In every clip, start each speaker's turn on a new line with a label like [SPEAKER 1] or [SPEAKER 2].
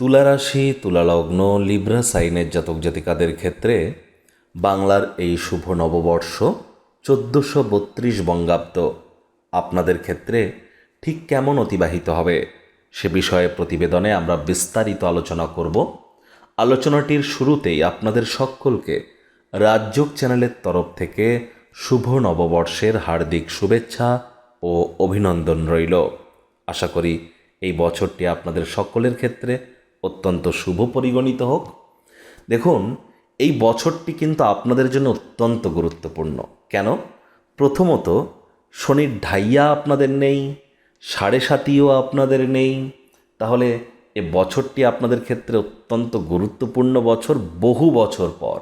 [SPEAKER 1] তুলারাশি, তুলালগ্ন, Libra সাইনের জাতক জাতিকাদের ক্ষেত্রে বাংলার এই শুভ নববর্ষ চোদ্দোশো বত্রিশ বঙ্গাব্দ। আপনাদের ক্ষেত্রে ঠিক কেমন অতিবাহিত হবে সে বিষয়ে প্রতিবেদনে আমরা বিস্তারিত আলোচনা করব। আলোচনাটির শুরুতেই আপনাদের সকলকে রাজযোগ চ্যানেলের তরফ থেকে শুভ নববর্ষের হার্দিক শুভেচ্ছা ও অভিনন্দন রইল। আশা করি এই বছরটি আপনাদের সকলের ক্ষেত্রে অত্যন্ত শুভ পরিগণিত হোক। দেখুন, এই বছরটি কিন্তু আপনাদের জন্য অত্যন্ত গুরুত্বপূর্ণ। কেন? প্রথমত, শনির ঢাইয়া আপনাদের নেই, সাড়ে সাতিও আপনাদের নেই। তাহলে এ বছরটি আপনাদের ক্ষেত্রে অত্যন্ত গুরুত্বপূর্ণ বছর, বহু বছর পর।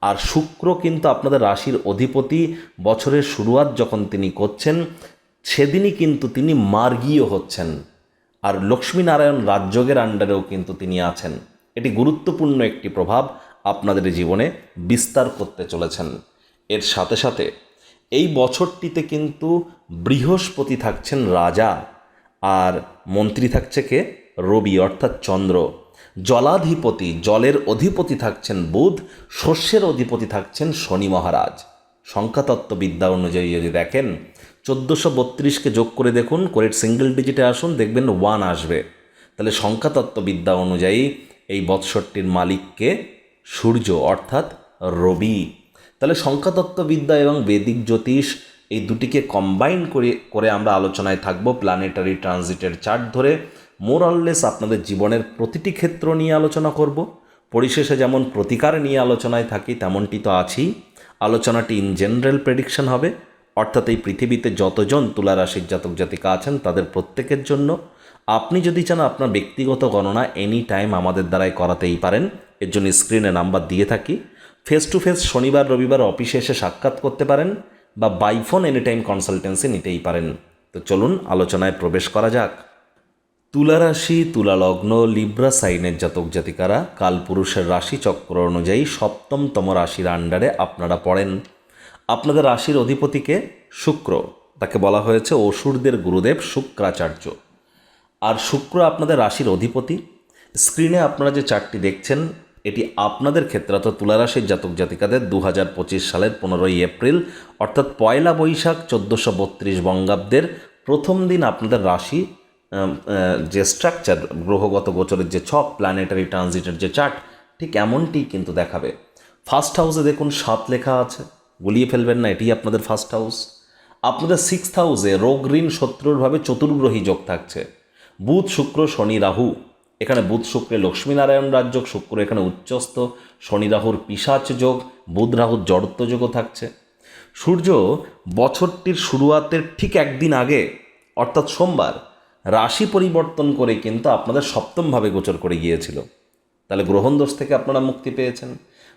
[SPEAKER 1] আর শুক্র কিন্তু আপনাদের রাশির অধিপতি, বছরের শুরুয়াত যখন তিনি করছেন, সেদিনই কিন্তু তিনি মার্গীয় হচ্ছেন। আর লক্ষ্মীনারায়ণ রাজযোগের আন্ডারেও কিন্তু তিনি আছেন। এটি গুরুত্বপূর্ণ একটি প্রভাব আপনাদের জীবনে বিস্তার করতে চলেছেন। এর সাথে সাথে এই বছরটিতে কিন্তু বৃহস্পতি থাকছেন রাজা আর মন্ত্রী থাকছে কে? রবি, অর্থাৎ চন্দ্র। জলাধিপতি, জলের অধিপতি থাকছেন বুধ, শস্যের অধিপতি থাকছেন শনি মহারাজ। সংখ্যাতত্ত্ববিদ্যা অনুযায়ী যদি দেখেন চোদ্দোশো বত্রিশকে যোগ করে দেখুন করে সিঙ্গেল ডিজিটে আসুন, দেখবেন ওয়ান আসবে। তাহলে সংখ্যাতত্ত্ববিদ্যা অনুযায়ী এই বৎসরটির মালিককে সূর্য, অর্থাৎ রবি। তাহলে সংখ্যাতত্ত্ববিদ্যা এবং বেদিক জ্যোতিষ এই দুটিকে কম্বাইন করে করে আমরা আলোচনায় থাকব প্ল্যানেটারি ট্রানজিটের চার্ট ধরে। মোরললেস আপনাদের জীবনের প্রতিটি ক্ষেত্র নিয়ে আলোচনা করব। পরিশেষে যেমন প্রতিকার নিয়ে আলোচনায় থাকি, তেমনটি তো আছেই। আলোচনাটি ইন জেনারেল প্রেডিকশন হবে। অর্থাৎ এই পৃথিবীতে যতজন তুলা রাশির জাতক জাতিকা আছেন, তাদের প্রত্যেকের জন্য আপনি যদি চান আপনার ব্যক্তিগত গণনা এনি টাইম আমাদের দ্বারাই করাতেই পারেন, এর জন্য স্ক্রিনে নাম্বার দিয়ে থাকি। ফেস টু ফেস শনিবার, রবিবার অফিসে এসে সাক্ষাৎ করতে পারেন বা বাইফোন এনি টাইম কনসালটেন্সি নিতেই পারেন। তো চলুন আলোচনায় প্রবেশ করা যাক। তুলা রাশি তুলা লগ্ন লিব্রা সাইনের জাতক জাতিকারা, কালপুরুষের রাশি চক্র অনুযায়ী সপ্তমতম রাশির আন্ডারে আপনারা পড়েন। আপনাদের রাশির অধিপতিকে শুক্র, তাকে বলা হয়েছে অসুরদের গুরুদেব শুক্রাচার্য। আর শুক্র আপনাদের রাশির অধিপতি। স্ক্রিনে আপনারা যে চারটি দেখছেন, এটি আপনাদের ক্ষেত্রে, অর্থাৎ তুলারাশির জাতক জাতিকাদের দু হাজার পঁচিশ সালের পনেরোই এপ্রিল, অর্থাৎ পয়লা বৈশাখ চোদ্দোশো বত্রিশ বঙ্গাব্দের প্রথম দিন আপনাদের রাশি যে স্ট্রাকচার গ্রহগত গোচরের যে ছক প্ল্যানেটারি ট্রানজিটের যে চার্ট ঠিক এমনটি কিন্তু দেখাবে। ফার্স্ট হাউসে দেখুন সাত লেখা আছে। গুলিয়ে ফেলবেন না এটি আপনাদের ফার্স্ট হাউস আপনাদের সিক্স হাউসে রোগ ঋণ শত্রুরভাবে চতুর্গ্রহী যোগ থাকছে। বুধ, শুক্র, শনি, রাহু। এখানে বুধ, শুক্রে লক্ষ্মীনারায়ণ রাজযোগ শুক্র এখানে উচ্চস্থ। শনি, রাহুর পিসাচ যোগ, বুধ, রাহুর জড়ত্ব যোগও থাকছে। সূর্য বছরটির শুরুয়াতের ঠিক একদিন আগে, অর্থাৎ সোমবার, রাশি পরিবর্তন করে কিন্তু আপনাদের সপ্তমভাবে গোচর করে গিয়েছিল। তাহলে গ্রহণ দোষ থেকে আপনারা মুক্তি পেয়েছেন।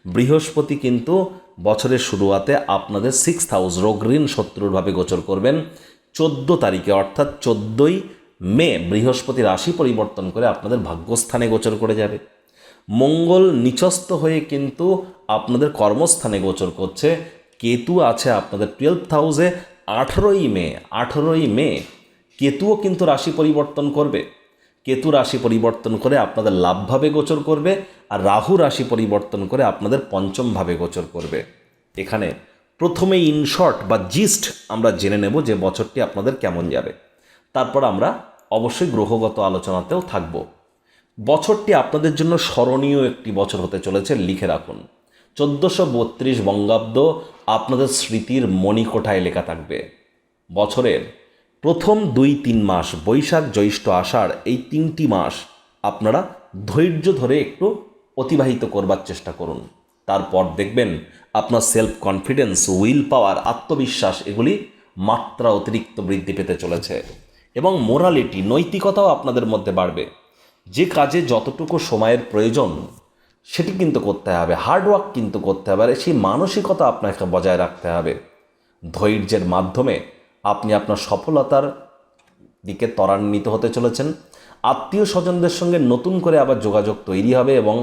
[SPEAKER 1] বৃহস্পতি কিন্তু বছরের শুরুয়াতে আপনাদের সিক্স হাউস রোগ শত্রুরভাবে গোচর করবেন। চোদ্দ তারিখে অর্থাৎ চোদ্দোই মে বৃহস্পতি রাশি পরিবর্তন করে আপনাদের ভাগ্যস্থানে গোচর করে যাবে। মঙ্গল নিচস্থ হয়ে কিন্তু আপনাদের কর্মস্থানে গোচর করছে। কেতু আছে আপনাদের টুয়েলভ হাউসে আঠেরোই মে আঠেরোই মে কেতুও কিন্তু রাশি পরিবর্তন করবে। কেতু রাশি পরিবর্তন করে আপনাদের লাভভাবে গোচর করবে, আর রাহু রাশি পরিবর্তন করে আপনাদের পঞ্চমভাবে গোচর করবে। এখানে প্রথমে ইনশর্ট বা জিস্ট আমরা জেনে নেব যে বছরটি আপনাদের কেমন যাবে। তারপর আমরা অবশ্যই গ্রহগত আলোচনাতেও থাকব। বছরটি আপনাদের জন্য স্মরণীয় একটি বছর হতে চলেছে, লিখে রাখুন। চোদ্দোশো বত্রিশ বঙ্গাব্দ আপনাদের স্মৃতির মণিকোঠায় লেখা থাকবে। বছরের প্রথম দুই তিন মাস বৈশাখ জ্যৈষ্ঠ আষাঢ়, এই তিনটি মাস আপনারা ধৈর্য ধরে একটু অতিবাহিত করবার চেষ্টা করুন। তারপর দেখবেন আপনার সেলফ কনফিডেন্স উইল পাওয়ার আত্মবিশ্বাস এগুলি মাত্রা অতিরিক্ত বৃদ্ধি পেতে চলেছে এবং মোরালিটি নৈতিকতাও আপনাদের মধ্যে বাড়বে। যে কাজে যতটুকু সময়ের প্রয়োজন, সেটি কিন্তু করতে হবে। হার্ডওয়ার্ক কিন্তু করতে হবে। আর সেই মানসিকতা আপনাকে বজায় রাখতে হবে। ধৈর্যের মাধ্যমে আপনি আপনার সফলতার দিকে ত্বরান্বিত হতে চলেছেন। আত্মীয় স্বজনদের সঙ্গে নতুন করে আবার যোগাযোগ তৈরি হবে এবং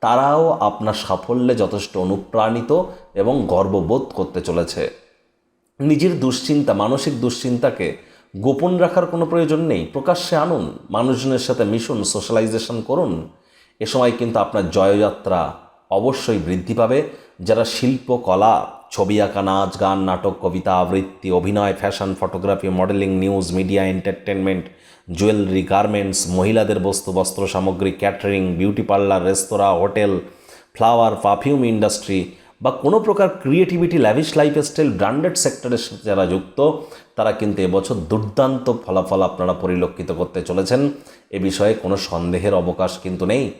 [SPEAKER 1] তারাও আপনার সাফল্যে যথেষ্ট অনুপ্রাণিত এবং গর্ববোধ করতে চলেছে। নিজের দুশ্চিন্তা, মানসিক দুশ্চিন্তাকে গোপন রাখার কোনো প্রয়োজন নেই। প্রকাশ্যে আনুন, মানুষজনের সাথে মিশুন সোশ্যালাইজেশন করুন। এ সময় কিন্তু আপনার জয়যাত্রা অবশ্যই বৃদ্ধি পাবে। যারা শিল্প, কলা, ছবি আঁকা, নাচ, গান, নাটক, কবিতা, আবৃত্তি, অভিনয়, fashion, photography, modelling, news, media entertainment jewellery, garments, মহিলাদের বস্তু, বস্ত্র সামগ্রী, ক্যাটারিং, বিউটি পার্লার, রেস্তোরাঁ, হোটেল, ফ্লাওয়ার, পারফিউম ইন্ডাস্ট্রি বা কোনো প্রকার ক্রিয়েটিভিটি ল্যাভিশ লাইফস্টাইল ব্র্যান্ডেড সেক্টরের সাথে যারা যুক্ত, তারা কিন্তু এবছর দুর্দান্ত ফলাফল আপনারা পরিলক্ষিত করতে চলেছেন। এ বিষয়ে কোনো সন্দেহের অবকাশ কিন্তু নেই।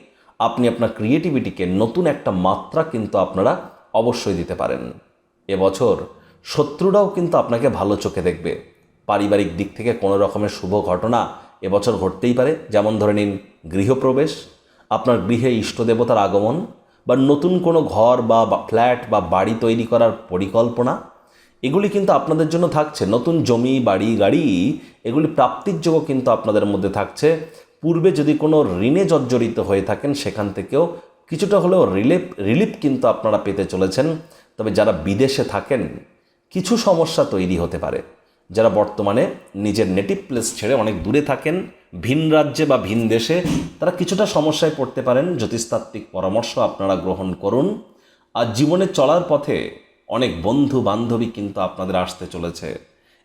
[SPEAKER 1] আপনি আপনার ক্রিয়েটিভিটিকে নতুন একটা মাত্রা কিন্তু আপনারা অবশ্যই দিতে পারেন। এবছর শত্রুরাও কিন্তু আপনাকে ভালো চোখে দেখবে। পারিবারিক দিক থেকে কোনো রকমের শুভ ঘটনা এবছর ঘটতেই পারে। যেমন ধরে নিন, গৃহপ্রবেশ, আপনার গৃহে ইষ্টদেবতার আগমন বা নতুন কোনো ঘর বা ফ্ল্যাট বা বাড়ি তৈরি করার পরিকল্পনা, এগুলি কিন্তু আপনাদের জন্য থাকছে। নতুন জমি, বাড়ি, গাড়ি, এগুলি প্রাপ্তির যোগও কিন্তু আপনাদের মধ্যে থাকছে। পূর্বে যদি কোনো ঋণে জর্জরিত হয়ে থাকেন, সেখান থেকেও কিছুটা হলেও রিলিফ রিলিফ কিন্তু আপনারা পেতে চলেছেন। তবে যারা বিদেশে থাকেন, কিছু সমস্যা তৈরি হতে পারে। যারা বর্তমানে নিজের নেটিভ প্লেস ছেড়ে অনেক দূরে থাকেন, ভিন রাজ্যে বা ভিন দেশে, তারা কিছুটা সমস্যায় পড়তে পারেন। জ্যোতিষতাত্ত্বিক পরামর্শ আপনারা গ্রহণ করুন। আর জীবনে চলার পথে অনেক বন্ধু বান্ধবী কিন্তু আপনাদের আসতে চলেছে।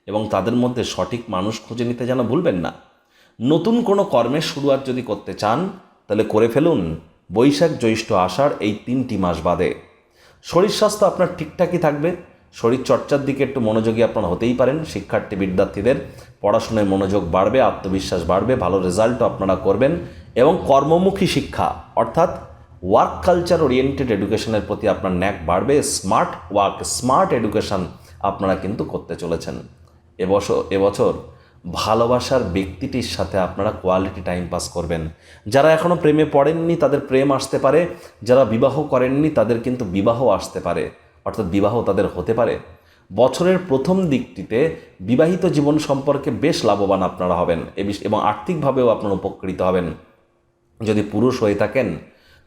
[SPEAKER 1] এবং তাদের মধ্যে সঠিক মানুষ খুঁজে নিতে যেন ভুলবেন না। নতুন কোনো কর্মের শুরুয়াত যদি করতে চান, তাহলে করে ফেলুন। বৈশাখ জ্যৈষ্ঠ আষাঢ় এই তিনটি মাস বাদে। শরীর স্বাস্থ্য আপনার ঠিকঠাকই থাকবে। শরীর চর্চার দিকে একটু মনোযোগী আপনার হতেই পারেন। শিক্ষার্থী বিদ্যার্থীদের পড়াশোনায় মনোযোগ বাড়বে, আত্মবিশ্বাস বাড়বে, ভালো রেজাল্টও আপনারা করবেন এবং কর্মমুখী শিক্ষা, অর্থাৎ ওয়ার্ক কালচার ওরিয়েন্টেড এডুকেশনের প্রতি আপনার ন্যাক বাড়বে। স্মার্ট ওয়ার্ক স্মার্ট এডুকেশন আপনারা কিন্তু করতে চলেছেন। এবছর এবছর ভালোবাসার ব্যক্তিটির সাথে আপনারা কোয়ালিটি টাইম পাস করবেন। যারা এখনও প্রেমে পড়েননি, তাদের প্রেম আসতে পারে। যারা বিবাহ করেননি, তাদের কিন্তু বিবাহ আসতে পারে। অর্থাৎ বিবাহ তাদের হতে পারে। বছরের প্রথম দিকটিতে বিবাহিত জীবন সম্পর্কে বেশ লাভবান আপনারা হবেন। এ এবং আর্থিকভাবেও আপনারা উপকৃত হবেন। যদি পুরুষ হয়ে থাকেন,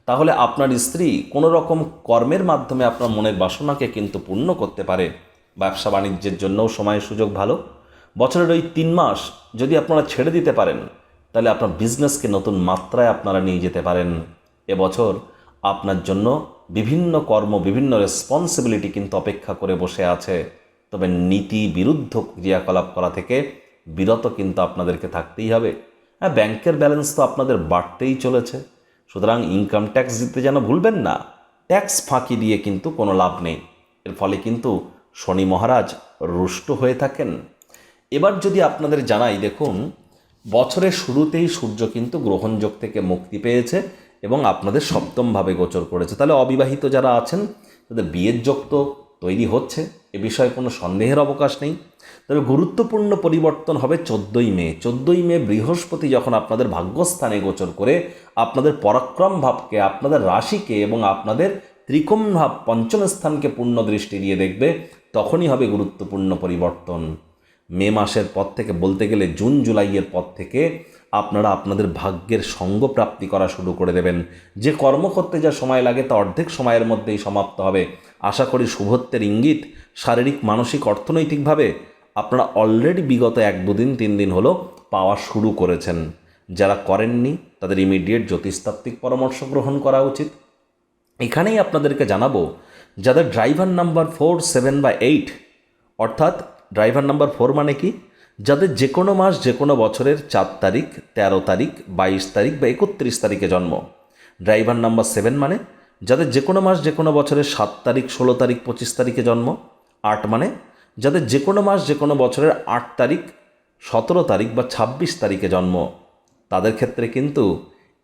[SPEAKER 1] তাহলে আপনার স্ত্রী কোনো রকম কর্মের মাধ্যমে আপনার মনের বাসনাকে কিন্তু পূর্ণ করতে পারে। ব্যবসা বাণিজ্যের জন্যও সময় সুযোগ ভালো। বছরের ওই তিন মাস যদি আপনারা ছেড়ে দিতে পারেন, তাহলে আপনার বিজনেসকে নতুন মাত্রায় আপনারা নিয়ে যেতে পারেন। এবছর আপনার জন্য বিভিন্ন কর্ম, বিভিন্ন রেসপন্সিবিলিটি কিন্তু অপেক্ষা করে বসে আছে। তবে নীতি বিরুদ্ধ ক্রিয়াকলাপ করা থেকে বিরত কিন্তু আপনাদেরকে থাকতেই হবে। হ্যাঁ ব্যাংকের ব্যালেন্স তো আপনাদের বাড়তেই চলেছে। সুতরাং ইনকাম ট্যাক্স দিতে যেন ভুলবেন না ট্যাক্স ফাঁকি দিয়ে কিন্তু কোনো লাভ নেই। এর ফলে কিন্তু শনি মহারাজ রুষ্ট হয়ে থাকেন। এবার যদি আপনাদের জানাই, দেখুন, বছরের শুরুতেই সূর্য কিন্তু গ্রহণযোগ থেকে মুক্তি পেয়েছে এবং আপনাদের সপ্তমভাবে গোচর করেছে। তাহলে অবিবাহিত যারা আছেন, তাদের বিয়ের যোগ তো তৈরি হচ্ছে, এ বিষয়ে কোনো সন্দেহের অবকাশ নেই। তবে গুরুত্বপূর্ণ পরিবর্তন হবে চোদ্দোই মে। চোদ্দোই মে বৃহস্পতি যখন আপনাদের ভাগ্যস্থানে গোচর করে, আপনাদের পরাক্রম ভাবকে, আপনাদের রাশিকে এবং আপনাদের ত্রিকোণ ভাব পঞ্চম স্থানকে পূর্ণ দৃষ্টি দিয়ে দেখবে, তখনই হবে গুরুত্বপূর্ণ পরিবর্তন। মে মাসের পর থেকে বলতে গেলে জুন, জুলাইয়ের পর থেকে আপনারা আপনাদের ভাগ্যের সঙ্গ প্রাপ্তি করা শুরু করে দেবেন। যে কর্ম করতে যা সময় লাগে তা অর্ধেক সময়ের মধ্যেই সমাপ্ত হবে। আশা করি শুভত্বের ইঙ্গিত, শারীরিক, মানসিক, অর্থনৈতিকভাবে আপনারা অলরেডি বিগত এক, দুদিন, তিন দিন হলো পাওয়া শুরু করেছেন। যারা করেননি, তাদের ইমিডিয়েট জ্যোতিষতাত্ত্বিক পরামর্শ গ্রহণ করা উচিত। এখানেই আপনাদেরকে জানাব, যাদের ড্রাইভার নাম্বার ফোর সেভেন বা এইট অর্থাৎ ড্রাইভার নাম্বার ফোর মানে কি? যাদের যে কোনো মাস যে কোনো বছরের চার তারিখ, তেরো তারিখ, বাইশ তারিখ বা একত্রিশ তারিখে জন্ম। ড্রাইভার নাম্বার সেভেন মানে যাদের যে কোনো মাস যে কোনো বছরের সাত তারিখ, ষোলো তারিখ, পঁচিশ তারিখে জন্ম। আট মানে যাদের যে কোনো মাস যে কোনো বছরের আট তারিখ, সতেরো তারিখ বা ছাব্বিশ তারিখে জন্ম। তাদের ক্ষেত্রে কিন্তু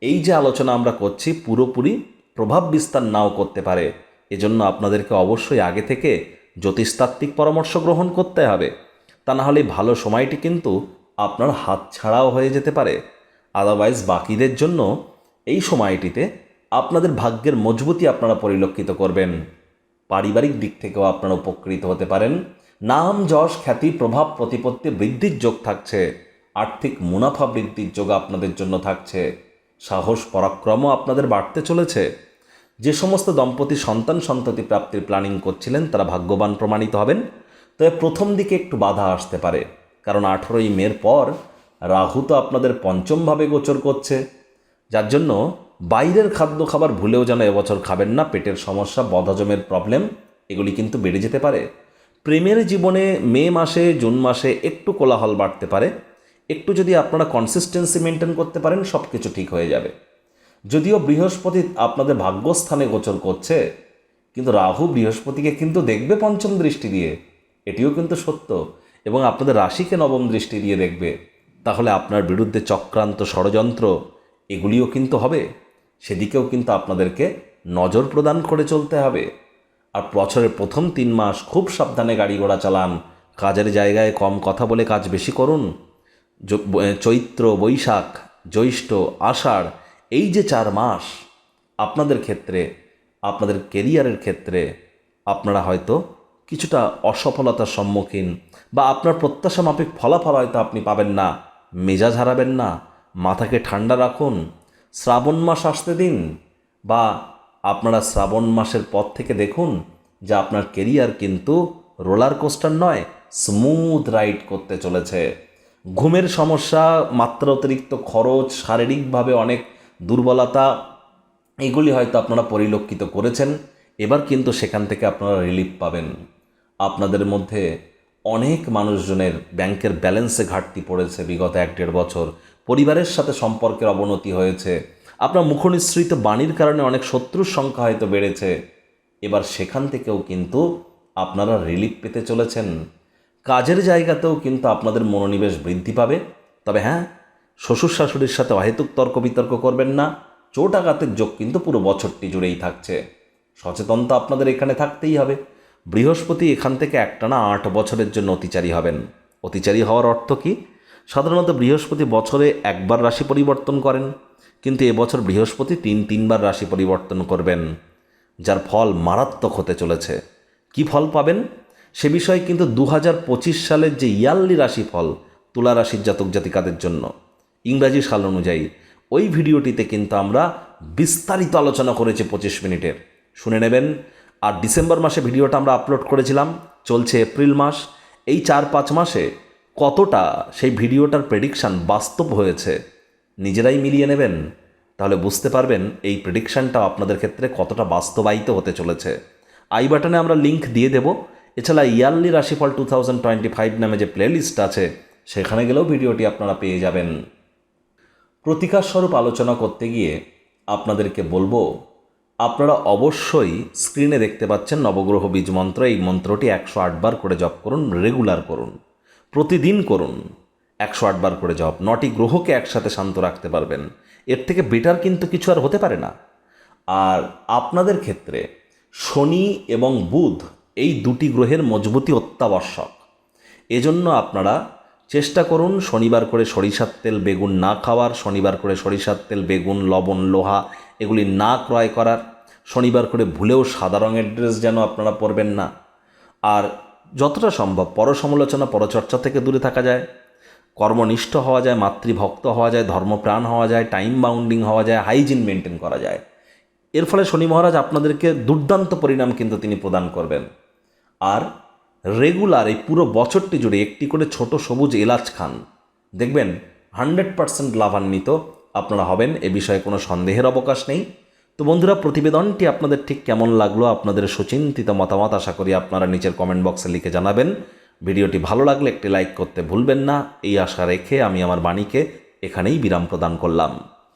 [SPEAKER 1] এই যে আলোচনা আমরা করছি পুরোপুরি প্রভাব বিস্তার নাও করতে পারে। এজন্য আপনাদেরকে অবশ্যই আগে থেকে জ্যোতিষতাত্ত্বিক পরামর্শ গ্রহণ করতে হবে। তা না হলে ভালো সময়টি কিন্তু আপনার হাত ছাড়াও হয়ে যেতে পারে। আদারওয়াইজ বাকিদের জন্য এই সময়টিতে আপনাদের ভাগ্যের মজবুতি আপনারা পরিলক্ষিত করবেন। পারিবারিক দিক থেকেও আপনারা উপকৃত হতে পারেন। নাম, যশ, খ্যাতি, প্রভাব, প্রতিপত্তি বৃদ্ধির যোগ থাকছে। আর্থিক মুনাফা বৃদ্ধির যোগ আপনাদের জন্য থাকছে। সাহস, পরাক্রমও আপনাদের বাড়তে চলেছে। যে সমস্ত দম্পতি সন্তান সন্ততি প্রাপ্তির প্ল্যানিং করছিলেন, তারা ভাগ্যবান প্রমাণিত হবেন। তবে প্রথম দিকে একটু বাধা আসতে পারে, কারণ আঠেরোই মের পর রাহু তো আপনাদের পঞ্চমভাবে গোচর করছে। যার জন্য বাইরের খাদ্য খাবার ভুলেও যেন এবছর খাবেন না, পেটের সমস্যা বদহজমের প্রবলেম এগুলি কিন্তু বেড়ে যেতে পারে। প্রেমের জীবনে মে মাসে, জুন মাসে একটু কোলাহল বাড়তে পারে। একটু যদি আপনারা কনসিস্টেন্সি মেনটেন করতে পারেন সব কিছু ঠিক হয়ে যাবে। যদিও বৃহস্পতি আপনাদের ভাগ্যস্থানে গোচর করছে, কিন্তু রাহু বৃহস্পতিকে কিন্তু দেখবে পঞ্চম দৃষ্টি দিয়ে। এটিও কিন্তু সত্য। এবং আপনাদের রাশিকে নবম দৃষ্টি দিয়ে দেখবে। তাহলে আপনার বিরুদ্ধে চক্রান্ত ষড়যন্ত্র, এগুলিও কিন্তু হবে। সেদিকেও কিন্তু আপনাদেরকে নজর প্রদান করে চলতে হবে। আর বছরের প্রথম তিন মাস খুব সাবধানে গাড়ি ঘোড়া চালান, কাজের জায়গায় কম কথা বলে কাজ বেশি করুন। চৈত্র, বৈশাখ, জ্যৈষ্ঠ, আষাঢ় এই যে চার মাস আপনাদের ক্ষেত্রে, আপনাদের কেরিয়ারের ক্ষেত্রে আপনারা হয়তো কিছুটা অসফলতার সম্মুখীন বা আপনার প্রত্যাশা মাফিক ফলাফল হয়তো আপনি পাবেন না। মেজাজ হারাবেন না। মাথাকে ঠান্ডা রাখুন। শ্রাবণ মাস আসতে দিন বা আপনারা শ্রাবণ মাসের পর থেকে দেখুন যে আপনার কেরিয়ার কিন্তু রোলার কোস্টার নয় স্মুথ রাইড করতে চলেছে। ঘুমের সমস্যা মাত্রা অতিরিক্ত খরচ, শারীরিকভাবে অনেক দুর্বলতা, এগুলি হয়তো আপনারা পরিলক্ষিত করেছেন। এবার কিন্তু সেখান থেকে আপনারা রিলিফ পাবেন। আপনাদের মধ্যে অনেক মানুষজনের ব্যাংকের ব্যালেন্সে ঘাটতি পড়েছে বিগত এক দেড় বছর। পরিবারের সাথে সম্পর্কের অবনতি হয়েছে। আপনার মুখনিসৃত বাণীর কারণে অনেক শত্রুর সংখ্যা হয়তো বেড়েছে। এবার সেখান থেকেও কিন্তু আপনারা রিলিফ পেতে চলেছেন। কাজের জায়গাতেও কিন্তু আপনাদের মনোনিবেশ বৃদ্ধি পাবে। তবে হ্যাঁ শ্বশুর শাশুড়ির সাথে অহেতুক তর্ক বিতর্ক করবেন না। চোট আঘাতের যোগ কিন্তু পুরো বছরটি জুড়েই থাকছে। সচেতন তো আপনাদের এখানে থাকতেই হবে। বৃহস্পতি এখান থেকে একটানা আট বছরের জন্য অতিচারী হবেন। অতিচারী হওয়ার অর্থ কি? সাধারণত বৃহস্পতি বছরে একবার রাশি পরিবর্তন করেন, কিন্তু এবছর বৃহস্পতি তিন তিনবার রাশি পরিবর্তন করবেন, যার ফল মারাত্মক হতে চলেছে। কি ফল পাবেন? সে বিষয়ে কিন্তু দু সালের যে ইয়ারলি রাশিফল তুলা রাশির জাতক জাতিকাদের জন্য। ইংরাজি সাল অনুযায়ী। ওই ভিডিওটিতে কিন্তু আমরা বিস্তারিত আলোচনা করেছি পঁচিশ মিনিটের। শুনে নেবেন। আর ডিসেম্বর মাসে ভিডিওটা আমরা আপলোড করেছিলাম। চলছে এপ্রিল মাস। এই চার পাঁচ মাসে কতটা সেই ভিডিওটার প্রেডিকশান বাস্তব হয়েছে, নিজেরাই মিলিয়ে নেবেন? তাহলে বুঝতে পারবেন এই প্রেডিকশানটা আপনাদের ক্ষেত্রে কতটা বাস্তবায়িত হতে চলেছে। আই বাটনে আমরা লিংক দিয়ে দেব। এছাড়া ইয়ারলি রাশিফল টু থাউজেন্ড টোয়েন্টি ফাইভ নামে যে প্লেলিস্ট আছে, সেখানে গেলেও ভিডিওটি আপনারা পেয়ে যাবেন। প্রতিকার স্বরূপ আলোচনা করতে গিয়ে আপনাদেরকে বলব, আপনারা অবশ্যই স্ক্রিনে দেখতে পাচ্ছেন নবগ্রহ বীজ মন্ত্র। এই মন্ত্রটি একশো আটবার করে জপ করুন, রেগুলার করুন, প্রতিদিন করুন, একশো আটবার করে জপ। নটি গ্রহকে একসাথে শান্ত রাখতে পারবেন। এর থেকে বেটার কিন্তু কিছু আর হতে পারে না। আর আপনাদের ক্ষেত্রে শনি এবং বুধ এই দুটি গ্রহের মজবুতি অত্যাবশ্যক। এজন্য আপনারা চেষ্টা করুন শনিবার করে সরিষার তেল, বেগুন না খাওয়ার, শনিবার করে সরিষার তেল, বেগুন, লবণ, লোহা, এগুলি না ক্রয় করার, শনিবার করে ভুলেও সাদা রঙের ড্রেস যেন আপনারা পরবেন না। আর যতটা সম্ভব পরসমালোচনা, পরচর্চা থেকে দূরে থাকা যায়। কর্মনিষ্ঠ হওয়া যায়, মাতৃভক্ত হওয়া যায়, ধর্মপ্রাণ হওয়া যায় টাইম বাউন্ডিং হওয়া যায় হাইজিন মেনটেন করা যায়। এর ফলে শনি মহারাজ আপনাদেরকে দুর্দান্ত পরিণাম কিন্তু তিনি প্রদান করবেন। আর রেগুলার এই পুরো বছরটি জুড়ে একটি করে ছোট সবুজ এলাচ খান। দেখবেন, হান্ড্রেড পার্সেন্ট লাভান্বিত আপনারা হবেন, এ বিষয়ে কোনো সন্দেহের অবকাশ নেই। তো বন্ধুরা, প্রতিবেদনটি আপনাদের ঠিক কেমন লাগল, আপনাদের সুচিন্তিত মতামত আশা করি আপনারা নিচের কমেন্ট বক্সে লিখে জানাবেন। ভিডিওটি ভালো লাগলে একটি লাইক করতে ভুলবেন না। এই আশা রেখে আমি আমার বাণীকে এখানেই বিরাম প্রদান করলাম।